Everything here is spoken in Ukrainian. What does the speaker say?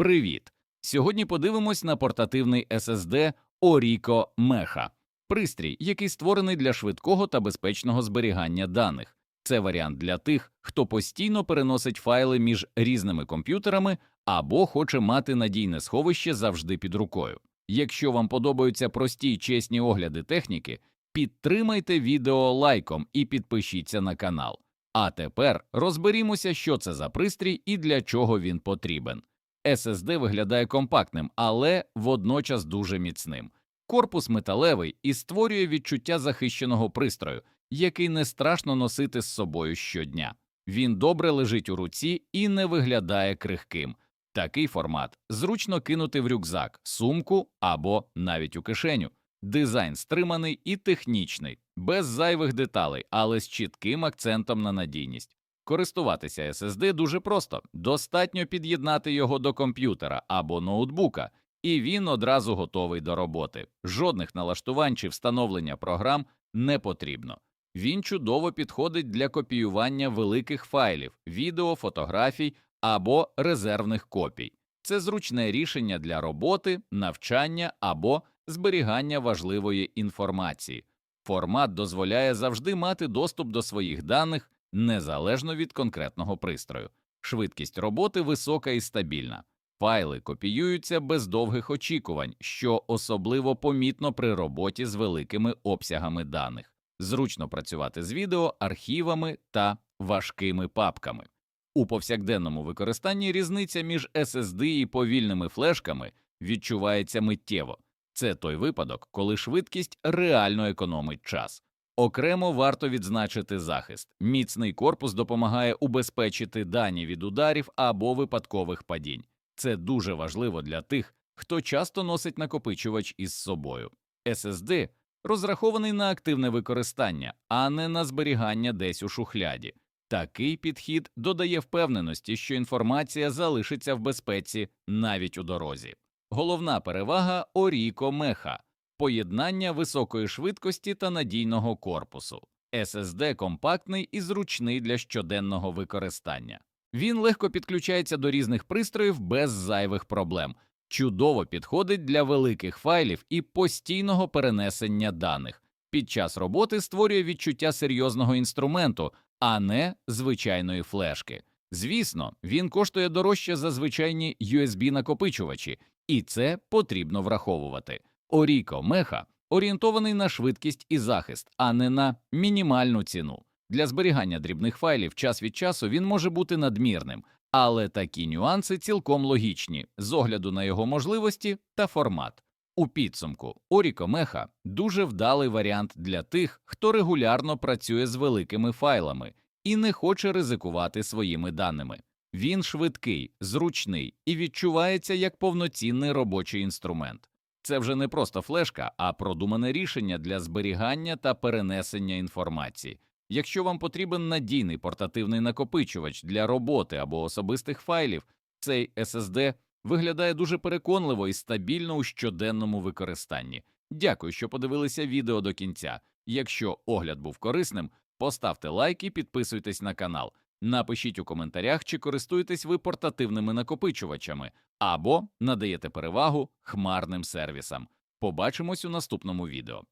Привіт! Сьогодні подивимось на портативний SSD Orico Mecha, пристрій, який створений для швидкого та безпечного зберігання даних. Це варіант для тих, хто постійно переносить файли між різними комп'ютерами або хоче мати надійне сховище завжди під рукою. Якщо вам подобаються прості й чесні огляди техніки, підтримайте відео лайком і підпишіться на канал. А тепер розберімося, що це за пристрій і для чого він потрібен. SSD виглядає компактним, але водночас дуже міцним. Корпус металевий і створює відчуття захищеного пристрою, який не страшно носити з собою щодня. Він добре лежить у руці і не виглядає крихким. Такий формат зручно кинути в рюкзак, сумку або навіть у кишеню. Дизайн стриманий і технічний, без зайвих деталей, але з чітким акцентом на надійність. Користуватися SSD дуже просто, достатньо під'єднати його до комп'ютера або ноутбука, і він одразу готовий до роботи. Жодних налаштувань чи встановлення програм не потрібно. Він чудово підходить для копіювання великих файлів, відео, фотографій або резервних копій. Це зручне рішення для роботи, навчання або зберігання важливої інформації. Формат дозволяє завжди мати доступ до своїх даних незалежно від конкретного пристрою. Швидкість роботи висока і стабільна. Файли копіюються без довгих очікувань, що особливо помітно при роботі з великими обсягами даних. Зручно працювати з відео, архівами та важкими папками. У повсякденному використанні різниця між SSD і повільними флешками відчувається миттєво. Це той випадок, коли швидкість реально економить час. Окремо варто відзначити захист. Міцний корпус допомагає убезпечити дані від ударів або випадкових падінь. Це дуже важливо для тих, хто часто носить накопичувач із собою. SSD розрахований на активне використання, а не на зберігання десь у шухляді. Такий підхід додає впевненості, що інформація залишиться в безпеці навіть у дорозі. Головна перевага Orico Mecha – поєднання високої швидкості та надійного корпусу. SSD компактний і зручний для щоденного використання. Він легко підключається до різних пристроїв без зайвих проблем, чудово підходить для великих файлів і постійного перенесення даних. Під час роботи створює відчуття серйозного інструменту, а не звичайної флешки. Звісно, він коштує дорожче за звичайні USB-накопичувачі, і це потрібно враховувати. Orico Mecha орієнтований на швидкість і захист, а не на мінімальну ціну. Для зберігання дрібних файлів час від часу він може бути надмірним, але такі нюанси цілком логічні з огляду на його можливості та формат. У підсумку Orico Mecha дуже вдалий варіант для тих, хто регулярно працює з великими файлами і не хоче ризикувати своїми даними. Він швидкий, зручний і відчувається як повноцінний робочий інструмент. Це вже не просто флешка, а продумане рішення для зберігання та перенесення інформації. Якщо вам потрібен надійний портативний накопичувач для роботи або особистих файлів, цей SSD виглядає дуже переконливо і стабільно у щоденному використанні. Дякую, що подивилися відео до кінця. Якщо огляд був корисним, поставте лайк і підписуйтесь на канал. Напишіть у коментарях, чи користуєтесь ви портативними накопичувачами або надаєте перевагу хмарним сервісам. Побачимось у наступному відео.